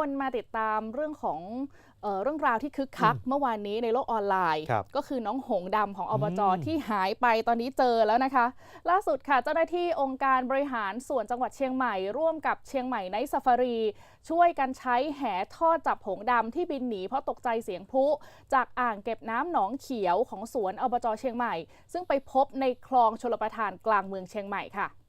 คนมาติดตามเรื่องของเออเรื่องราวที่คึกคักอืมเมื่อวานนี้ในโลกออนไลน์ ครับก็คือน้องหงดำของอบจอืม ที่หายไปตอนนี้เจอแล้วนะคะ ล่าสุดค่ะเจ้าหน้าที่องค์การบริหารส่วนจังหวัดเชียงใหม่ ร่วมกับเชียงใหม่ไนท์ซาฟารี ช่วยกันใช้แหทอดจับหงดำที่บินหนีเพราะตกใจเสียงพลุจากอ่างเก็บน้ำหนองเขียวของสวนอบจเชียงใหม่ ซึ่งไปพบในคลองชลประทานกลางเมืองเชียงใหม่ค่ะเ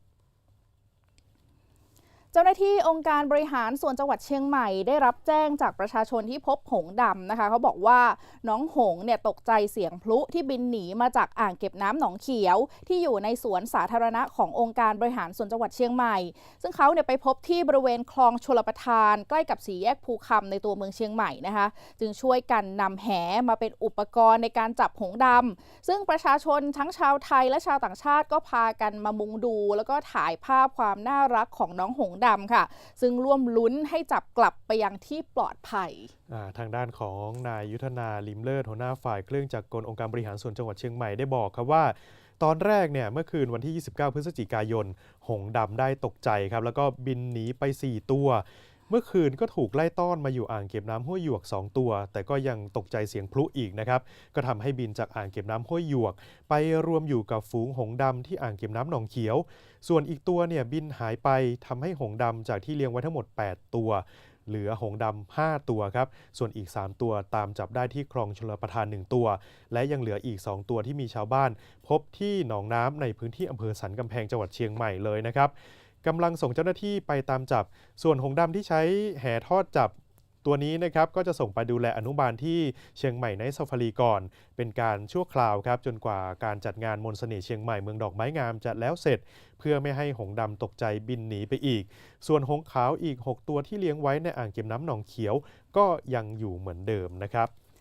จ้าหน้าที่องค์การบริหารส่วนจังหวัดเชียงใหม่ได้รับแจ้งจากประชาชนที่พบหงดำนะคะ เขาบอกว่าน้องหงส์เนี่ยตกใจเสียงพลุที่บินหนีมาจากอ่างเก็บน้ำหนองเขียว ที่อยู่ในสวนสาธารณะขององค์การบริหารส่วนจังหวัดเชียงใหม่ ซึ่งเขาเนี่ยไปพบที่บริเวณคลองชลประทานใกล้กับสีแยกภูคำในตัวเมืองเชียงใหม่นะคะ จึงช่วยกันนำแหมาเป็นอุปกรณ์ในการจับหงส์ดำซึ่งประชาชนทั้งชาวไทยและชาวต่างชาติก็พากันมามุงดู แล้วก็ถ่ายภาพความน่ารักของน้องหงส์ดำค่ะ ซึ่งร่วมลุ้นให้จับกลับไปยังที่ปลอดภัย อ่าทางด้านของนายยุทธนาลิมเลิศหัวหน้าฝ่ายเครื่องจักรกลองค์การบริหารส่วนจังหวัดเชียงใหม่ได้บอกครับว่า ตอนแรกเนี่ยเมื่อคืนวันที่ 29 พฤศจิกายน หงส์ดำได้ตกใจครับ แล้วก็บินหนีไป 4 ตัว เมื่อคืนก็ถูกไล่ต้อนมาอยู่อ่างเก็บน้ำห้วยหยวก 2 ตัว แต่ก็ยังตกใจเสียงพลุอีกนะครับ ก็ทำให้บินจากอ่างเก็บน้ำห้วยหยวก ไปรวมอยู่กับฝูงหงส์ดำที่อ่างเก็บน้ำหนองเขียว ส่วนอีกตัวเนี่ยบินหายไปทำให้หงส์ดำจากที่เลี้ยงไว้ทั้งหมด 8 ตัว เหลือหงส์ดำ5ตัวครับ ส่วนอีก 3 ตัวตามจับได้ที่คลองชลประทาน 1 ตัว และยังเหลืออีก 2 ตัวที่มีชาวบ้าน พบที่หนองน้ำในพื้นที่อำเภอสันกำแพงจังหวัดเชียงใหม่เลยนะครับ กำลังส่งเจ้าหน้าที่ไปตามจับ ส่วนหงส์ดำที่ใช้แห่ทอดจับตัวนี้นะครับก็จะส่งไปดูแลอนุบาลที่เชียงใหม่ในซาฟารีก่อน เป็นการชั่วคราวครับ จนกว่าการจัดงานมนต์เสน่ห์เชียงใหม่เมืองดอกไม้งามจะแล้วเสร็จ เพื่อไม่ให้หงส์ดำตกใจบินหนีไปอีก ส่วนหงส์ขาวอีก 6 ตัวที่เลี้ยงไว้ในอ่างเก็บน้ำหนองเขียว ก็ยังอยู่เหมือนเดิมนะครับ